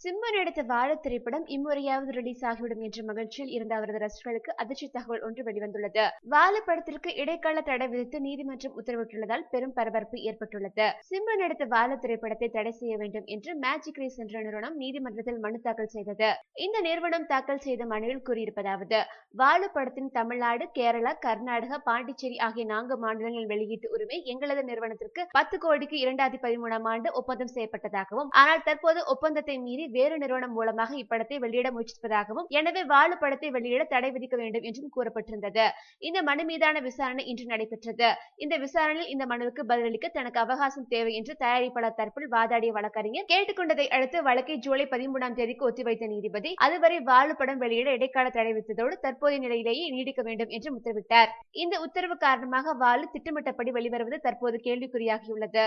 சிம்பு நடித்த வாழ திரைப்படம் இம்முறையாவது ரிலீஸ் ஆகிவிடும் என்ற மகிழ்ச்சியில் இருந்த அவரது ரசிகர்களுக்கு அதிர்ச்சி தகவல் ஒன்று வெளிவந்துள்ளது. வாழ படத்திற்கு இடைக்கால தடை விதித்து நீதிமன்றம் உத்தரவிட்டுள்ளதால் பெரும் பரபரப்பு ஏற்பட்டுள்ளது. சிம்பு நடித்த வாழ திரைப்படத்தை தடை செய்ய வேண்டும் என்று மேஜிக் ரேஸ் என்ற நிறுவனம் நீதிமன்றத்தில் மனு தாக்கல் செய்தது. இந்த நிறுவனம் தாக்கல் செய்த மனுவில் கூறியிருப்பதாவது வாழ படத்தின் தமிழ்நாடு கேரளா கர்நாடகா பாண்டிச்சேரி ஆகிய நான்கு மாநிலங்களில் வெளியீட்டு உரிமை எங்களது நிறுவனத்திற்கு பத்து கோடிக்கு இரண்டாயிரத்தி பதிமூணாம் ஆண்டு ஒப்பந்தம் செய்யப்பட்டதாகவும் ஆனால் தற்போது ஒப்பந்தத்தை மீறி வேறு நிறுவனம் மூலமாக இப்படத்தை வெளியிட முயற்சிப்பதாகவும் எனவே வாழு படத்தை வெளியிட தடை விதிக்க வேண்டும் என்றும் கூறப்பட்டிருந்தது. இந்த மனு மீதான விசாரணை இன்று நடைபெற்றது. இந்த விசாரணையில் இந்த மனுவுக்கு பதிலளிக்க தனக்கு அவகாசம் தேவை என்று தயாரிப்பாளர் தரப்பில் வாதாடிய வழக்கறிஞர் கேட்டுக்கொண்டதை அடுத்து வழக்கை ஜூலை பதிமூணாம் தேதிக்கு ஒத்திவைத்த நீதிபதி அதுவரை வாழு படம் வெளியிட இடைக்கால தடை விதித்ததோடு தற்போதைய நிலையிலேயே நீடிக்க வேண்டும் என்றும் உத்தரவிட்டார். இந்த உத்தரவு காரணமாக வாழு திட்டமிட்டபடி வெளிவருவது தற்போது கேள்விக்குறியாகியுள்ளது.